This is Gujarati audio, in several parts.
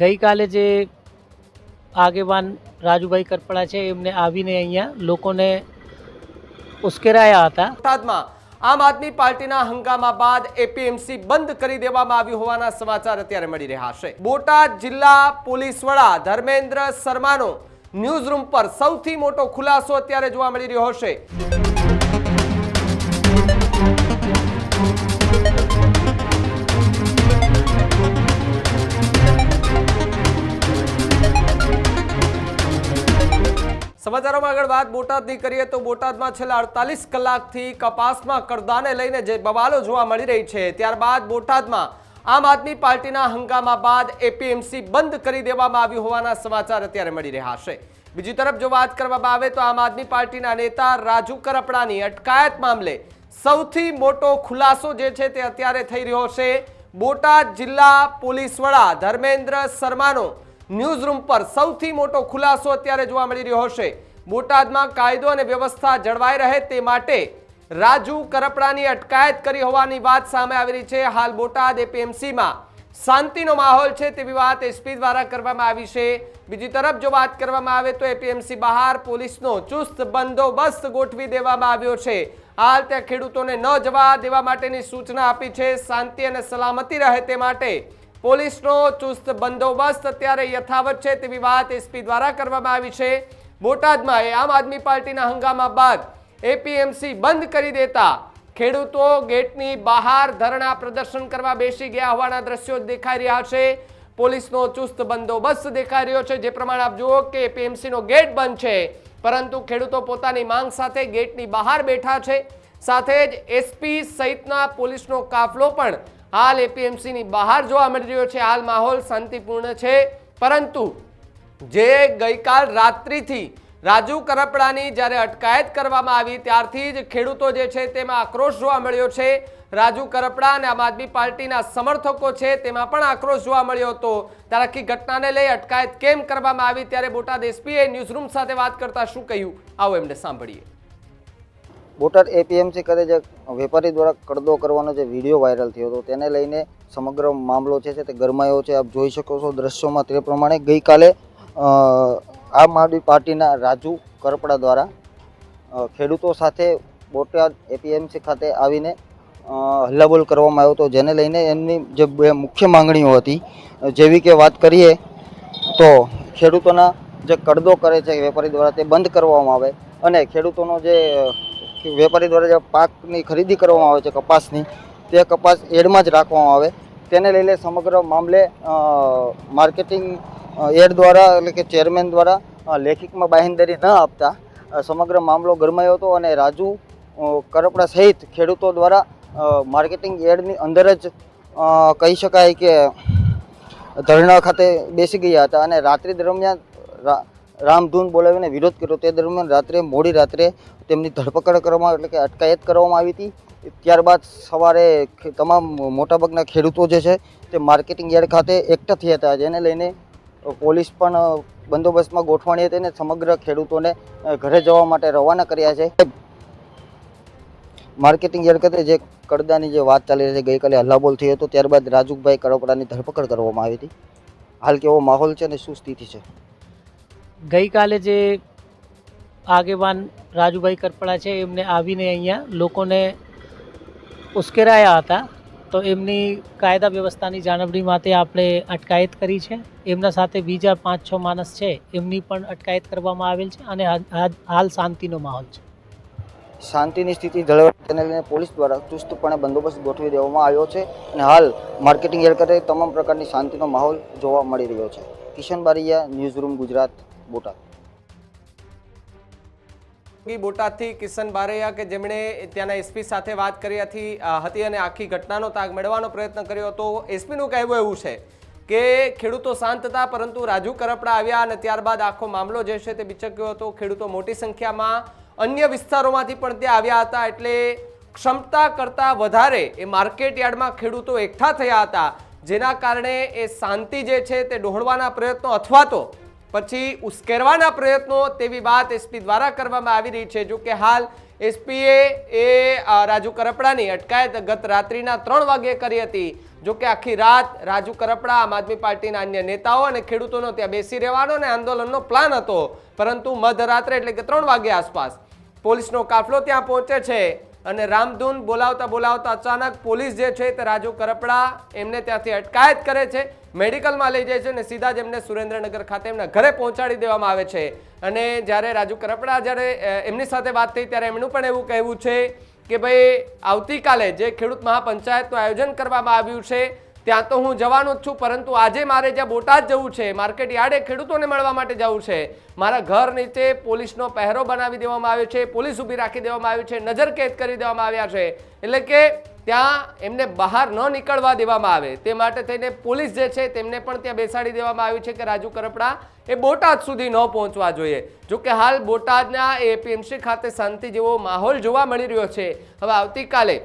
ગઈકાલે જે આગેવાન રાજુભાઈ કરપડા છે, એમને આવીને અહીંયા લોકોને ઉશ્કેરાયા હતા. બોટાદમાં આમ આદમી પાર્ટીના હંગામા બાદ એપીએમસી બંધ કરી દેવામાં આવ્યું હોવાના સમાચાર અત્યારે મળી રહ્યા છે. બોટાદ જિલ્લા પોલીસ વડા ધર્મેન્દ્ર શર્માનો ન્યૂઝ રૂમ પર સૌથી મોટો ખુલાસો અત્યારે જોવા મળી રહ્યો છે. સમાચારોમાં આગળ વાત બોટાદની કરીએ તો બોટાદમાં છેલ્લા અડતાલીસ કલાકથી કપાસમાં કડદાને લઈને જે બવાલો જોવા મળી રહી છે, ત્યારબાદ બોટાદમાં આમ આદમી પાર્ટીના હંગામા બાદ એપીએમસી બંધ કરી દેવામાં આવ્યું હોવાના સમાચાર અત્યારે મળી રહ્યા છે. બીજી તરફ જો વાત કરવામાં આવે તો આમ આદમી પાર્ટીના નેતા રાજુ કરપડાની અટકાયત મામલે સૌથી મોટો ખુલાસો જે છે તે અત્યારે થઈ રહ્યો છે. બોટાદ જિલ્લા પોલીસ વડા ધર્મેન્દ્ર શર્માનો ન્યૂઝ રૂમ પર સૌથી મોટો ખુલાસો અત્યારે જોવા મળી રહ્યો છે. બોટાદમાં કાયદો અને વ્યવસ્થા જળવાઈ રહે તે માટે રાજુ કરપડાની અટકાયત કરી હોવાની વાત સામે આવી રહી છે. હાલ બોટાદ એપીએમસીમાં શાંતિનો માહોલ છે તેવી વાત એસપી દ્વારા કરવામાં આવી છે. બીજી તરફ જો વાત કરવામાં આવે તો એપીએમસી બહાર પોલીસનો ચુસ્ત બંદોબસ્ત ગોઠવી દેવામાં આવ્યો છે. હાલ ત્યાં ખેડૂતોને ન જવા દેવા માટેની સૂચના આપી છે. શાંતિ અને સલામતી રહે તે માટે પોલીસનો ચુસ્ત બંદોબસ્ત અત્યારે યથાવત છે તેવી વાત એસપી દ્વારા કરવામાં આવી છે. બોટાદમાં એ આમ આદમી પાર્ટીના હંગામા બાદ એપીએમસી બંધ કરી દેતા. ખેડૂતો ગેટની બહાર ધરણા પ્રદર્શન કરવા બેસી ગયા હોવાના દ્રશ્યો દેખાઈ રહ્યા છે. પોલીસનો ચુસ્ત બંદોબસ્ત દેખાઈ રહ્યો છે. જે પ્રમાણે આપ જુઓ કે એપીએમસીનો ગેટ બંધ છે. પરંતુ ખેડૂતો પોતાની માંગ સાથે ગેટની બહાર બેઠા છે. સાથે જ એસપી સહિતના પોલીસનો કાફલો પણ હાલ એપીએમસીની બહાર જોવા મળી રહ્યો છે. હાલ માહોલ શાંતિપૂર્ણ છે. પરંતુ જે ગઈકાલ રાત્રિથી રાજુ કરપડાની જ્યારે અટકાયત કરવામાં આવી, ત્યારથી જ ખેડૂતો જે છે તેમાં આક્રોશ જોવા મળ્યો છે. રાજુ કરપડા અને આમ આદમી પાર્ટીના સમર્થકો છે તેમાં પણ આક્રોશ જોવા મળ્યો હતો. ત્યારે આખી ઘટનાને લઈ અટકાયત કેમ કરવામાં આવી ત્યારે બોટાદ એસપીએ ન્યૂઝરૂમ સાથે વાત કરતા શું કહ્યું? આવો એમને સાંભળીએ. બોટાદ એપીએમસી કરે જે વેપારી દ્વારા કડદો કરવાનો જે વીડિયો વાયરલ થયો હતો, તેને લઈને સમગ્ર મામલો છે તે ગરમાયો છે. આપ જોઈ શકો છો દ્રશ્યોમાં તે પ્રમાણે ગઈકાલે આમ આદમી પાર્ટીના રાજુ કરપડા દ્વારા ખેડૂતો સાથે બોટાદ એપીએમસી ખાતે આવીને હલ્લાબોલ કરવામાં આવ્યો હતો, જેને લઈને એમની જે બે મુખ્ય માંગણીઓ હતી જેવી કે વાત કરીએ તો ખેડૂતોના જે કડદો કરે છે વેપારી દ્વારા તે બંધ કરવામાં આવે અને ખેડૂતોનો જે વેપારી દ્વારા જે પાકની ખરીદી કરવામાં આવે છે કપાસની, તે કપાસ એડમાં જ રાખવામાં આવે. તેને લઈને સમગ્ર મામલે માર્કેટિંગ એડ દ્વારા એટલે કે ચેરમેન દ્વારા લેખિકમાં બાહેંધરી ન આપતા સમગ્ર મામલો ગરમાયો હતો અને રાજુ કરપડા સહિત ખેડૂતો દ્વારા માર્કેટિંગ એડની અંદર જ કહી શકાય કે ધરણા ખાતે બેસી ગયા હતા અને રાત્રિ દરમિયાન રામધૂન બોલાવીને વિરોધ કર્યો. તે દરમિયાન રાત્રે, મોડી રાત્રે તેમની ધરપકડ કરવામાં એટલે કે અટકાયત કરવામાં આવી હતી. ત્યારબાદ સવારે તમામ મોટાભાગના ખેડૂતો જે છે તે માર્કેટિંગ યાર્ડ ખાતે એકઠા થયા હતા. જેને લઈને પોલીસ પણ બંદોબસ્તમાં ગોઠવાણી હતી અને સમગ્ર ખેડૂતોને ઘરે જવા માટે રવાના કર્યા છે. માર્કેટિંગ ખાતે જે કડદાની જે વાત ચાલી રહી છે, ગઈકાલે હલ્લાબોલ થયો હતો, ત્યારબાદ રાજુભાઈ કડપડાની ધરપકડ કરવામાં આવી હતી. હાલ કેવો માહોલ છે અને શું સ્થિતિ છે? ગઈકાલે જે આગેવાન રાજુભાઈ કરપડા છે, એમને આવીને અહીંયા લોકોને ઉશ્કેરાયા હતા. તો એમની કાયદા વ્યવસ્થાની જાળવણી માટે આપણે અટકાયત કરી છે. એમના સાથે બીજા પાંચ છ માણસ છે. એમની પણ અટકાયત કરવામાં આવેલ છે અને હાલ- શાંતિનો માહોલ છે. શાંતિની સ્થિતિ જળવાય તેને લઈને પોલીસ દ્વારા ચુસ્તપણે બંદોબસ્ત ગોઠવી દેવામાં આવ્યો છે અને હાલ માર્કેટિંગ ખાતે તમામ પ્રકારની શાંતિનો માહોલ જોવા મળી રહ્યો છે. Kishan Bariya news room Gujarat, Botad. બોટાદથી Kishan Baraiya કે જેમણે ત્યાંના એસપી સાથે વાત કરી હતી હતી અને આખી ઘટનાનો તાગ મેળવવાનો પ્રયત્ન કર્યો હતો. એસપીનું કહેવું એવું છે કે ખેડૂતો શાંત હતા, પરંતુ રાજુ કરપડા આવ્યા અને ત્યારબાદ આખો મામલો જે છે તે બિચક્યો હતો. ખેડૂતો મોટી સંખ્યામાં અન્ય વિસ્તારોમાંથી પણ ત્યાં આવ્યા હતા, એટલે ક્ષમતા કરતાં વધારે એ માર્કેટ યાર્ડમાં ખેડૂતો એકઠા થયા હતા. જેના કારણે એ શાંતિ જે છે તે ડહોળવાના પ્રયત્નો અથવા તો પછી ઉશ્કેરવાના પ્રયત્નો તેવી વાત એસપી દ્વારા કરવામાં આવી રહી છે. જો કે હાલ એસપીએ એ રાજુ કરપડાની અટકાયત ગત રાત્રિના ત્રણ વાગ્યે કરી હતી. જો કે આખી રાત રાજુ કરપડા, આમ આદમી પાર્ટીના અન્ય નેતાઓ અને ખેડૂતોનો ત્યાં બેસી રહેવાનો અને આંદોલનનો પ્લાન હતો. પરંતુ મધરાત્રે એટલે કે ત્રણ વાગે આસપાસ પોલીસનો કાફલો ત્યાં પહોંચે છે અને રામધૂન બોલાવતા બોલાવતા અચાનક પોલીસ જે છે તે રાજુ કરપડા એમને ત્યાંથી અટકાયત કરે છે. મેડિકલમાં લઈ જાય છે અને સીધા જ એમને સુરેન્દ્રનગર ખાતે એમના ઘરે પહોંચાડી દેવામાં આવે છે. અને જ્યારે રાજુ કરપડા જ્યારે એમની સાથે વાત થઈ ત્યારે એમનું પણ એવું કહેવું છે કે ભાઈ, આવતીકાલે જે ખેડૂત મહાપંચાયતનું આયોજન કરવામાં આવ્યું છે, ત્યાં તો હું જવાનો જ છું, પરંતુ આજે મારે જ્યાં બોટાદ જવું છે, માર્કેટ યાર્ડે ખેડૂતોને મળવા માટે જવું છે, મારા ઘર નીચે પોલીસનો પહેરો બનાવી દેવામાં આવ્યો છે, પોલીસ ઊભી રાખી દેવામાં આવી છે નજરકેદ કરી દેવામાં આવ્યા છે. એટલે કે ત્યાં એમને બહાર ન નીકળવા દેવામાં આવે. તે માટે થઈને પોલીસ જે છે તેમને પણ ત્યાં બેસાડી દેવામાં આવ્યું છે કે રાજુ કરપડા એ બોટાદ સુધી ન પહોંચવા જોઈએ. જો કે હાલ બોટાદના એપીએમસી ખાતે શાંતિ જેવો માહોલ જોવા મળી રહ્યો છે. હવે આવતીકાલે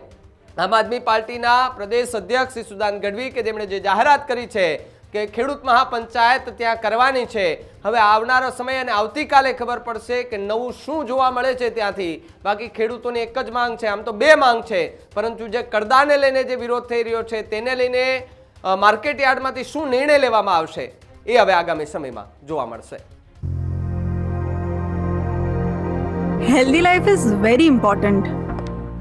આમ આદમી પાર્ટીના પ્રદેશ અધ્યક્ષ સુદાન ગઢવી કે જેમણે જે જાહેરાત કરી છે કે ખેડૂત મહાપંચાયત ત્યાં કરવાની છે હવે આવનારો સમય અને આવતીકાલે ખબર પડશે કે નવું શું જોવા મળે છે ત્યાંથી બાકી ખેડૂતોની એક જ માંગ છે આમ તો બે માંગ છે પરંતુ જે કરદાને લઈને જે વિરોધ થઈ રહ્યો છે તેને લઈને અ, માર્કેટ યાર્ડમાંથી શું નિર્ણય લેવામાં આવશે એ હવે આગામી સમયમાં જોવા મળશે healthy life is very important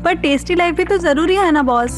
पर टेस्टी लाइफ भी तो जरूरी है ना बॉस